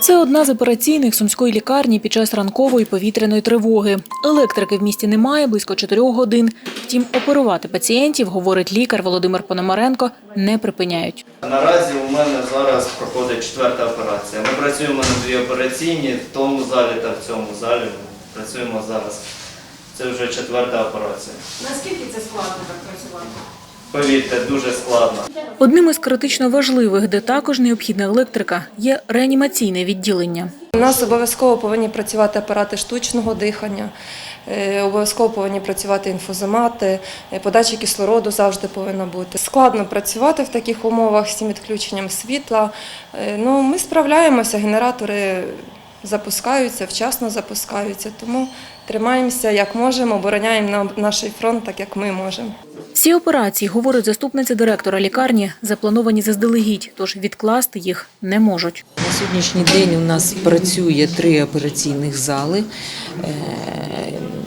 Це одна з операційних сумської лікарні під час ранкової повітряної тривоги. Електрики в місті немає близько 4 годин. Втім, оперувати пацієнтів, говорить лікар Володимир Пономаренко, не припиняють. Наразі у мене зараз проходить четверта операція. Ми працюємо на дві операційні в тому залі та в цьому залі. Працюємо зараз. Це вже четверта операція. Наскільки це складно так працювати? Повірте, дуже складно. Одним із критично важливих, де також необхідна електрика, є реанімаційне відділення. У нас обов'язково повинні працювати апарати штучного дихання, е, обов'язково повинні працювати інфузомати, е, подача кислороду завжди повинна бути. Складно працювати в таких умовах з цим відключенням світла. Е, Ну, ми справляємося, генератори запускаються, вчасно запускаються, тому тримаємося як можемо, обороняємо наш фронт так, як ми можемо. Всі операції, говорить заступниця директора лікарні, заплановані заздалегідь, тож відкласти їх не можуть. На сьогоднішній день у нас працює три операційних зали. Е,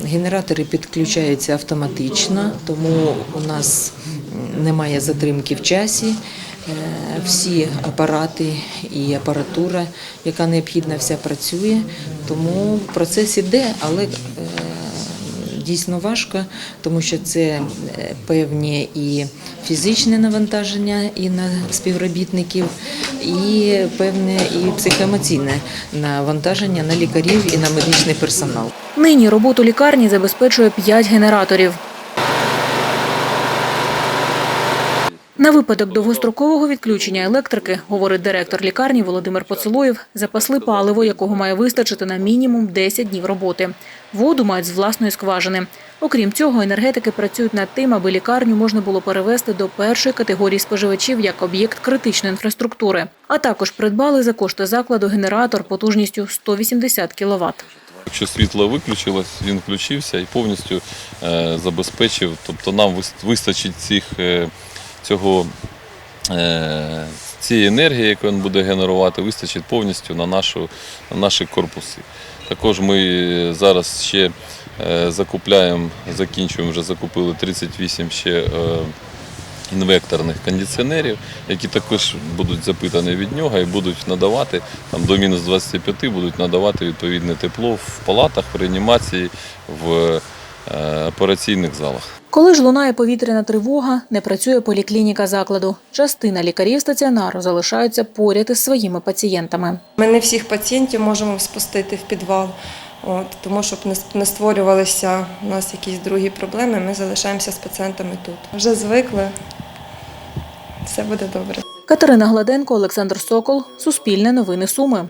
Генератори підключаються автоматично, тому у нас немає затримки в часі. Е, Всі апарати і апаратура, яка необхідна, вся працює. Тому процес іде, але е, дійсно важко, тому що це е, певні і фізичне навантаження і на співробітників, і певне і психоемоційне навантаження на лікарів і на медичний персонал. Нині роботу лікарні забезпечує 5 генераторів. На випадок довгострокового відключення електрики, говорить директор лікарні Володимир Поцелуєв, запасли паливо, якого має вистачити на мінімум 10 днів роботи. Воду мають з власної скважини. Окрім цього, енергетики працюють над тим, аби лікарню можна було перевести до першої категорії споживачів як об'єкт критичної інфраструктури. А також придбали за кошти закладу генератор потужністю 180 кВт. Якщо світло виключилось, він включився і повністю е, забезпечив. Тобто нам вис- вистачить цих, е, цього, е, цієї енергії, яку він буде генерувати, вистачить повністю на, нашу, на наші корпуси. Також ми зараз ще е, закупляємо, закінчуємо, вже закупили 38 ще е, інвекторних кондиціонерів, які також будуть запитані від нього і будуть надавати там, до мінус 25 будуть надавати відповідне тепло в палатах, в реанімації, в е, операційних залах. Коли ж лунає повітряна тривога, не працює поліклініка закладу. Частина лікарів стаціонару залишаються поряд із своїми пацієнтами. Ми не всіх пацієнтів можемо спустити в підвал, от, тому щоб не, не створювалися у нас якісь другі проблеми, ми залишаємося з пацієнтами тут. Вже звикли, все буде добре. Катерина Гладенко, Олександр Сокол, Суспільне новини Суми.